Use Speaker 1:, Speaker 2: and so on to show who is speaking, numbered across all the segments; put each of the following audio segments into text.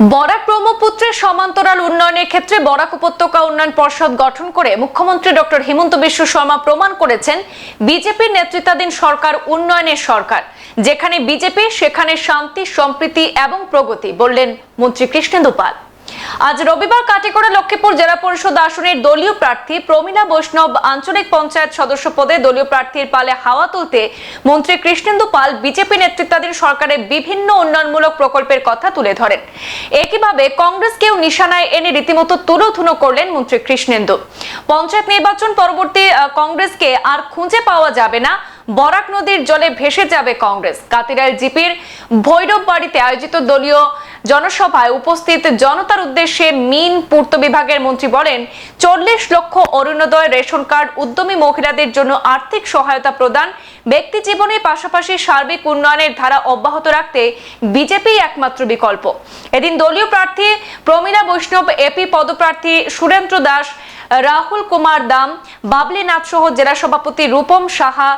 Speaker 1: বরাক ব্রহ্মপুত্রের সমান্তরাল উন্নয়নের ক্ষেত্রে বরাক উপত্যকা উন্নয়ন পর্ষদ গঠন করে মুখ্যমন্ত্রী ডক্টর হিমন্ত বিশ্ব শর্মা প্রমাণ করেছেন, বিজেপির নেতৃত্বাধীন সরকার উন্নয়নের সরকার। যেখানে বিজেপি, সেখানে শান্তি, সম্প্রীতি এবং প্রগতি, বললেন মন্ত্রী কৃষ্ণেন্দু পাল। আজ রবিবার কাটিগড়া লক্ষ্মীপুর জেলা পরিষদ আসনের দলীয় প্রার্থী প্রমীলা বৈষ্ণব আঞ্চলিক পঞ্চায়েত সদস্য পদে দলীয় প্রার্থীর পালে হাওয়া তুলতে মন্ত্রী কৃষ্ণেন্দু পাল বিজেপি নেতৃত্বাধীন সরকারের বিভিন্ন উন্নয়নমূলক প্রকল্পের কথা তুলে ধরেন। একইভাবে কংগ্রেসকেও নিশানায় এনে রীতিমতো তুলোধুনো করলেন মন্ত্রী কৃষ্ণেন্দু। পঞ্চায়েত নির্বাচন পরবর্তী কংগ্রেসকে আর খুঁজে পাওয়া যাবে না। বরাক নদীর জলে ভেসে যাবে কংগ্রেস। কাতিরাল জিপির ভৈরব বাড়িতে আয়োজিত দলীয় জনসভায় উপস্থিত জনতার উদ্দেশ্যে মিন পূর্ত বিভাগের মন্ত্রী বলেন, চল্লিশ লক্ষ অরুণোদয় রেশন কার্ড উদ্যমী মহিলাদের জন্য আর্থিক সহায়তা প্রদান, ব্যক্তি জীবনের পাশাপাশি সার্বিক উন্নয়নের ধারা অব্যাহত রাখতে বিজেপি একমাত্র বিকল্প। এদিন দলীয় প্রার্থী প্রমীলা বৈষ্ণব এপি পদপ্রার্থী সুরেন্দ্র দাস রাহুল কুমার দাম বাবলি নাথ সহ জেলা সভাপতি রূপম সাহা,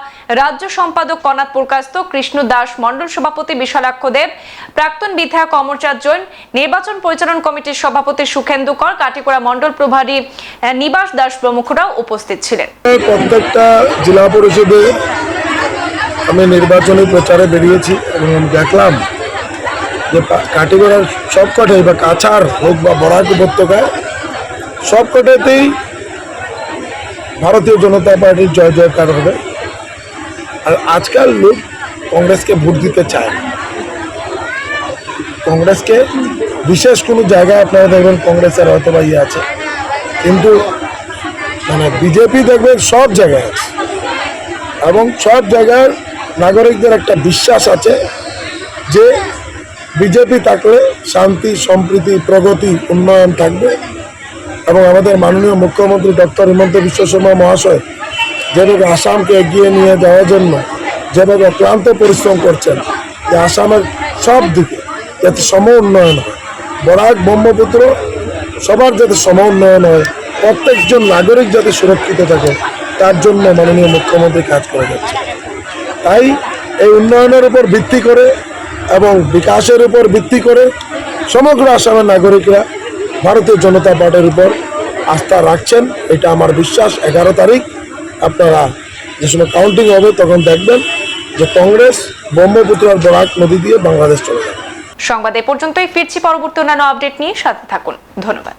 Speaker 1: রাজ্য সম্পাদক কনাথ পুরকাস্ত, কৃষ্ণ দাস, মণ্ডল সভাপতি বিশালাক্ষ দেব, প্রাক্তন বিধায়ক অমরচাঁদ জৈন, নির্বাচন পরিচালন কমিটির সভাপতি সুখেন্দু কর, কাটিকোড়া মণ্ডল প্রভারী নিবাস দাস প্রমুখরাও উপস্থিত ছিলেন।
Speaker 2: প্রত্যেকটা জেলা পরিষদে আমি নির্বাচনী প্রচারে বেরিয়েছি এবং দেখলাম যে কাটিগড়ার সবকটাই বা কাছাড় হোক বা বরাক উপত্যকায় সবকটাতেই ভারতীয় জনতা পার্টির জয় জয়কার হবে। আর আজকাল লোক কংগ্রেসকে ভোট দিতে চায়। কংগ্রেসকে বিশেষ কোনো জায়গায় আপনারা দেখবেন কংগ্রেসের হয়তো বা ইয়ে আছে। কিন্তু মানে বিজেপি দেখবেন সব জায়গায় আছে। এবং সব জায়গার নাগরিকদের একটা বিশ্বাস আছে যে বিজেপি থাকলে শান্তি, সম্প্রীতি, প্রগতি, উন্নয়ন থাকবে। এবং আমাদের মাননীয় মুখ্যমন্ত্রী ডক্টর হিমন্ত বিশ্ব শর্মা মহাশয় যেভাবে আসামকে এগিয়ে নিয়ে যাওয়ার জন্য যেভাবে অক্লান্ত পরিশ্রম করছেন, যে আসামের সব দিকে যাতে সম উন্নয়ন হয়। বরাক ব্রহ্মপুত্র সবার যাতে সম উন্নয়ন হয়, প্রত্যেকজন নাগরিক যাতে সুরক্ষিত থাকে, তার জন্য মাননীয় মুখ্যমন্ত্রী কাজ করে যাচ্ছে। তাই এই উন্নয়নের উপর ভিত্তি করে এবং বিকাশের উপর ভিত্তি করে সমগ্র আসামের নাগরিকরা ভারতীয় জনতা পার্টির উপর আস্থা রাখছেন, এটা আমার বিশ্বাস। এগারো তারিখ আপনারা যে সময় কাউন্টিং হবে, তখন দেখবেন যে কংগ্রেস, ব্রহ্মপুত্র আর বরাক নদী দিয়ে বাংলাদেশ চলে যাবে।
Speaker 1: সংবাদ এ পর্যন্তই, ফিরছি পরবর্তী অন্যান্য আপডেট নিয়ে, সাথে থাকুন। ধন্যবাদ।